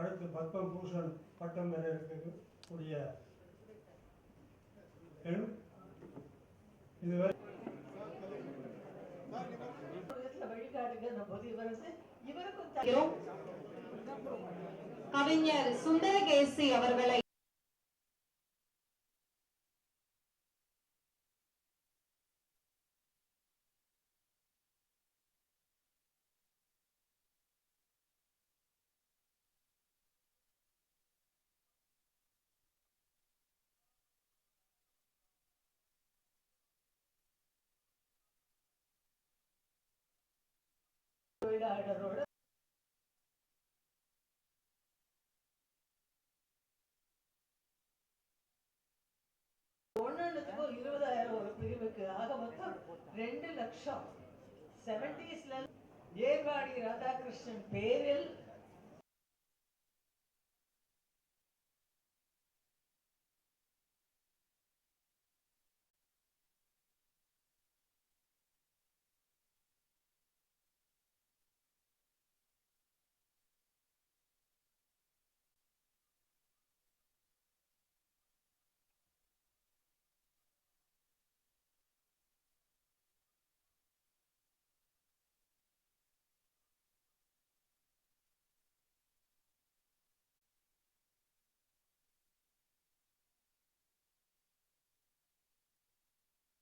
அடுத்து பத்மபூஷன் பட்டம் பெற இருக்கக்கூடிய பெண் இதுவரை இவருக்கும் கவிஞர் சுந்தரகேசி அவர்களை தொழிலாளரோட ஒன்னொன்னுக்கும் இருபதாயிரம் ஒரு பிரிவுக்கு. ஆக மொத்தம் ரெண்டு லட்சம். செவன்டிஸ்ல ஏர்வாடி ராதாகிருஷ்ணன் பேரில்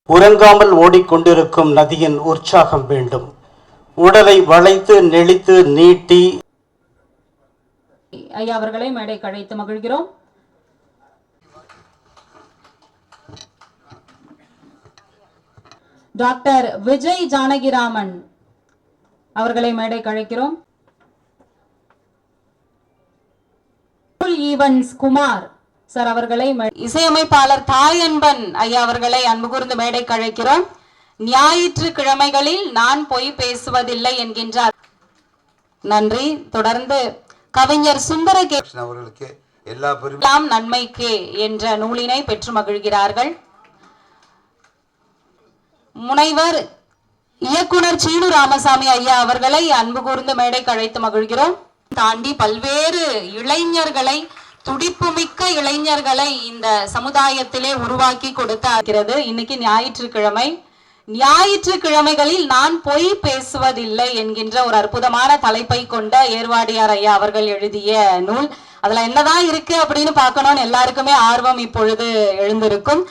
உறங்காமல் ஓடிக்கொண்டிருக்கும் நதியின் உற்சாகம் வேண்டும். உடலை வளைத்து நெளித்து நீட்டி. ஐயா அவர்களை மேடை கழைத்து மகிழ்கிறோம். டாக்டர் விஜய் ஜானகிராமன் அவர்களை மேடை கழைக்கிறோம். ஈவன்ஸ் குமார். சார் அவர்களை இசையமைப்பாளர் தாயன்பன் ஐயா அவர்களை அன்பு கூர்ந்து மேடைக்கு அழைக்கிறோம். ஞாயிற்றுக்கிழமைகளில் நான் பொய் பேசுவதில்லை என்கின்றார். நன்றி. தொடர்ந்து கவிஞர் கிருஷ்ணன் அவர்களுக்கு எல்லா பெருமையும் நன்மைக்கே என்ற நூலினை பெற்று மகிழ்கிறார்கள். முனைவர் இயக்குனர் சீனு ராமசாமி ஐயா அவர்களை அன்பு கூர்ந்து மேடைக்கு அழைத்து மகிழ்கிறோம். தாண்டி பல்வேறு இளைஞர்களை துடிப்புமிக்க இளைஞர்களை இந்த சமுதாயத்திலே உருவாக்கி கொடுத்தாகிறது. இன்னைக்கு ஞாயிற்றுக்கிழமை. ஞாயிற்றுக்கிழமைகளில் நான் பொய் பேசுவதில்லை என்கின்ற ஒரு அற்புதமான தலைப்பை கொண்ட ஏர்வாடியார் ஐயா அவர்கள் எழுதிய நூல். அதுல என்னதான் இருக்கு அப்படின்னு பார்க்கணும்னு எல்லாருக்குமே ஆர்வம் இப்பொழுது எழுந்திருக்கும்.